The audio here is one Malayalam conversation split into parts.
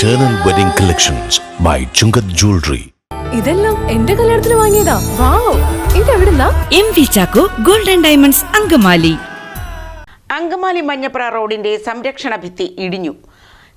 Eternal Wedding Collections by Chungat Jewelry. ഇതെല്ലാം എന്റെ കല്യാണത്തിന് വാങ്ങിയതാ. Wow ഇതെവിടുന്നാ? M V Chacko golden diamonds Angamaly. Angamaly Manjapra റോഡിന്റെ സംരക്ഷണ ഭിത്തി ഇടിഞ്ഞു.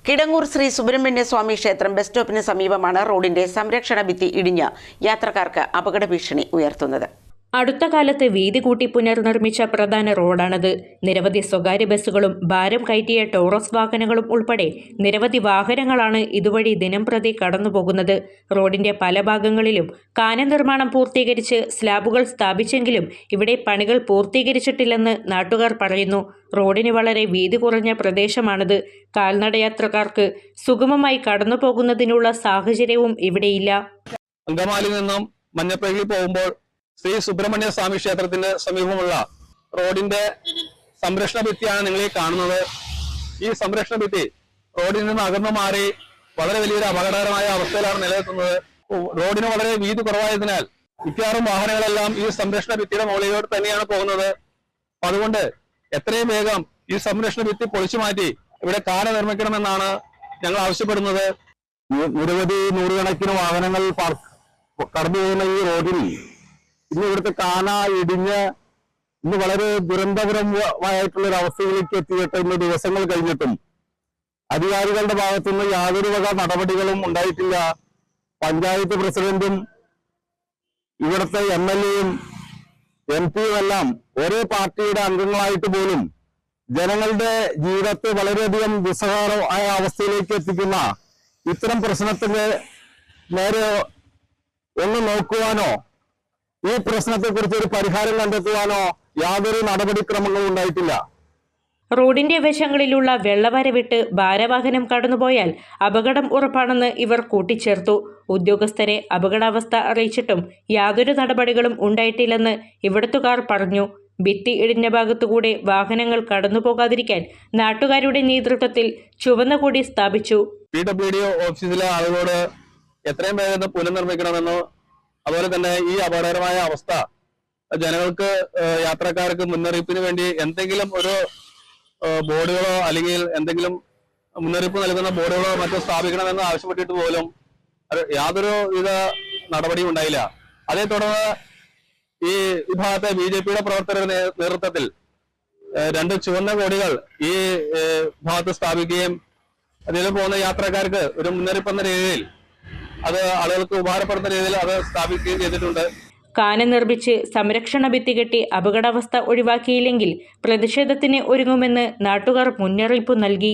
കിടങ്ങൂർ ശ്രീ സുബ്രഹ്മണ്യ സ്വാമി ക്ഷേത്രം ബസ് സ്റ്റോപ്പിന് സമീപമാണ് റോഡിന്റെ സംരക്ഷണ ഭിത്തി ഇടിഞ്ഞ് യാത്രക്കാർക്ക് അപകട ഭീഷണി ഉയർത്തുന്നത്. അടുത്ത കാലത്ത് വീതി കൂട്ടി പുനർനിർമ്മിച്ച പ്രധാന റോഡാണത്. നിരവധി സ്വകാര്യ ബസ്സുകളും ഭാരം കയറ്റിയ ടോറസ് വാഹനങ്ങളും ഉൾപ്പെടെ നിരവധി വാഹനങ്ങളാണ് ഇതുവഴി ദിനംപ്രതി കടന്നുപോകുന്നത്. റോഡിന്റെ പല ഭാഗങ്ങളിലും കാന നിർമ്മാണം പൂർത്തീകരിച്ച് സ്ലാബുകൾ സ്ഥാപിച്ചെങ്കിലും ഇവിടെ പണികൾ പൂർത്തീകരിച്ചിട്ടില്ലെന്ന് നാട്ടുകാർ പറയുന്നു. റോഡിന് വളരെ വീതി കുറഞ്ഞ പ്രദേശമാണിത്. കാൽനടയാത്രക്കാർക്ക് സുഗമമായി കടന്നുപോകുന്നതിനുള്ള സാഹചര്യവും ഇവിടെയില്ല. അങ്കമാലിയിൽ നിന്നും പോകുമ്പോൾ ശ്രീ സുബ്രഹ്മണ്യ സ്വാമി ക്ഷേത്രത്തിന്റെ സമീപമുള്ള റോഡിന്റെ സംരക്ഷണ ഭിത്തിയാണ് നിങ്ങൾ ഈ കാണുന്നത്. ഈ സംരക്ഷണ ഭിത്തി റോഡിൽ നിന്ന് അകന്നു മാറി വളരെ വലിയൊരു അപകടകരമായ അവസ്ഥയിലാണ് നിലനിൽക്കുന്നത്. റോഡിന് വളരെ വീതി കുറവായതിനാൽ മിക്കവാറും വാഹനങ്ങളെല്ലാം ഈ സംരക്ഷണ ഭിത്തിയുടെ മുകളിലോട്ട് തന്നെയാണ് പോകുന്നത്. അതുകൊണ്ട് എത്രയും വേഗം ഈ സംരക്ഷണ ഭിത്തി പൊളിച്ചു മാറ്റി ഇവിടെ കാല നിർമ്മിക്കണമെന്നാണ് ഞങ്ങൾ ആവശ്യപ്പെടുന്നത്. നിരവധി നൂറുകണക്കിന് വാഹനങ്ങൾ കടന്നു പോകുന്ന ഈ റോഡിൽ ഇന്ന് ഇവിടുത്തെ കാന ഇടിഞ്ഞ് ഇന്ന് വളരെ ദുരന്തപരമായിട്ടുള്ള ഒരു അവസ്ഥയിലേക്ക് എത്തിയിട്ട് ഇന്ന് ദിവസങ്ങൾ കഴിഞ്ഞിട്ടും അധികാരികളുടെ ഭാഗത്തുനിന്ന് യാതൊരു വക നടപടികളും ഉണ്ടായിട്ടില്ല. പഞ്ചായത്ത് പ്രസിഡന്റും ഇവിടുത്തെ എം എൽ എയും എം പിയും എല്ലാം ഒരേ പാർട്ടിയുടെ അംഗങ്ങളായിട്ട് പോലും ജനങ്ങളുടെ ജീവിതത്തെ വളരെയധികം ദുസ്സഹമായ അവസ്ഥയിലേക്ക് എത്തിക്കുന്ന ഇത്തരം പ്രശ്നത്തിന് നേരെ ഒന്ന് നോക്കുവാനോ ഈ പ്രശ്നത്തെ കുറിച്ച് ഒരു പരിഹാരം കണ്ടെത്തുവാനോ യാതൊരു നടപടിക്രമങ്ങളും ഉണ്ടായിട്ടില്ല. റോഡിന്റെ വശങ്ങളിലുള്ള വെള്ളവരവിട്ട് ഭാരവാഹനം കടന്നുപോയാൽ അപകടം ഉറപ്പാണെന്ന് ഇവർ കൂട്ടിച്ചേർത്തു. ഉദ്യോഗസ്ഥരെ അപകടാവസ്ഥ അറിയിച്ചിട്ടും യാതൊരു നടപടികളും ഉണ്ടായിട്ടില്ലെന്ന് ഇവിടത്തുകാർ പറഞ്ഞു. ഭിത്തി ഇടിഞ്ഞ ഭാഗത്തുകൂടെ വാഹനങ്ങൾ കടന്നുപോകാതിരിക്കാൻ നാട്ടുകാരുടെ നേതൃത്വത്തിൽ ചുവന്ന കൊടി സ്ഥാപിച്ചു. പി ഡബ്ല്യു ഡി ഓഫീസിലെ ആളുകളോട് എത്രയും വേഗം പുനർനിർമ്മിക്കണമെന്ന് അതുപോലെ തന്നെ ഈ അപകടകരമായ അവസ്ഥ ജനങ്ങൾക്ക് യാത്രക്കാർക്ക് മുന്നറിയിപ്പിന് വേണ്ടി എന്തെങ്കിലും ഒരു ബോർഡുകളോ അല്ലെങ്കിൽ എന്തെങ്കിലും മുന്നറിയിപ്പ് നൽകുന്ന ബോർഡുകളോ മറ്റോ സ്ഥാപിക്കണമെന്ന് ആവശ്യപ്പെട്ടിട്ട് പോലും യാതൊരു വിധ നടപടിയും ഉണ്ടായില്ല. അതേ തുടർന്ന് ഈ വിഭാഗത്തെ ബി ജെ പിയുടെ പ്രവർത്തകരുടെ നേതൃത്വത്തിൽ രണ്ട് ചുവന്ന കോടികൾ ഈ ഭാഗത്ത് സ്ഥാപിക്കുകയും അതിൽ പോകുന്ന യാത്രക്കാർക്ക് ഒരു മുന്നറിയിപ്പ് എന്ന രീതിയിൽ അത് ആളുകൾക്ക് ഉപകാരപ്പെടുന്ന രീതിയിൽ അത് സ്ഥാപിക്കുകയും ചെയ്തിട്ടുണ്ട്. കാന നിർമ്മിച്ച് സംരക്ഷണ ഭിത്തി കെട്ടി അപകടാവസ്ഥ ഒഴിവാക്കിയില്ലെങ്കിൽ പ്രതിഷേധത്തിന് ഒരുങ്ങുമെന്ന് നാട്ടുകാർ മുന്നറിയിപ്പ് നൽകി.